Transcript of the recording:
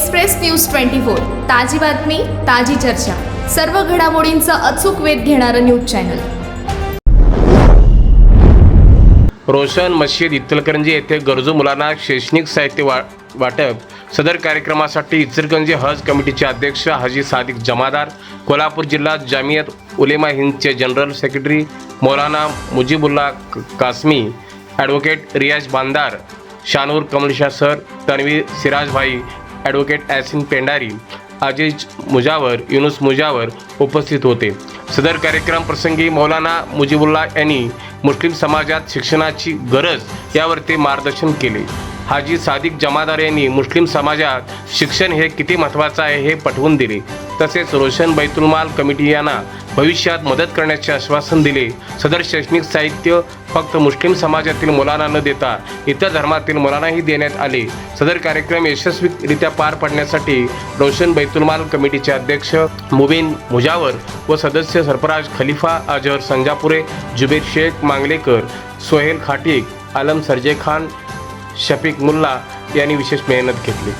Express news twenty four ताजी बातमी ताजी चर्चा. सर्व घडामोडींचा अचूक वेध घेणारं न्यूज चॅनल. रोशन मशीद इचलकरंजी येथे गरजू मुलांना शैक्षणिक साहित्य वा वाटप. सदर कार्यक्रमासाठी इचलकरंजी हज कमिटीचे अध्यक्ष हाजी सादिक जमादार कोल्हापूर जिल्हा Jamiat Ulema हिंदचे general secretary Maulana Mujibullah Kasmi advocate Riyaz Bandar Shanur Kamalsha sir Tanveer Sirajbhai advocate Asin Pendari Aziz Mujawar Yunus Mujawar उपस्थित होते. सदर कार्यक्रम प्रसंगी मौलाना मुजीबुल्ला यांनी मुस्लिम समाजात शिक्षणाची गरज यावर ते मार्गदर्शन केले. हाजी सादिक जमादार यांनी मुस्लिम समाजात शिक्षण हे किती महत्त्वाचं आहे हे पटवून दिले. तसेच रोशन बैतुलमाल कमिटी यांना भविष्यात मदत करण्याचे आश्वासन दिले. सदर शैक्षणिक साहित्य फक्त मुस्लिम समाजातील मुलांना न देता इतर धर्मातील मुलांनाही देण्यात आले. सदर कार्यक्रम यशस्वीरित्या पार पाडण्यासाठी रोशन बैतुलमाल कमिटीचे अध्यक्ष मुबीन मुजावर व सदस्य सरफराज खलिफा अजहर संजापुरे जुबेर शेख मांगलेकर सोहेल खाटीक आलम सरजे खान शफीक मुल्ला यांनी विशेष मेहनत घेतली.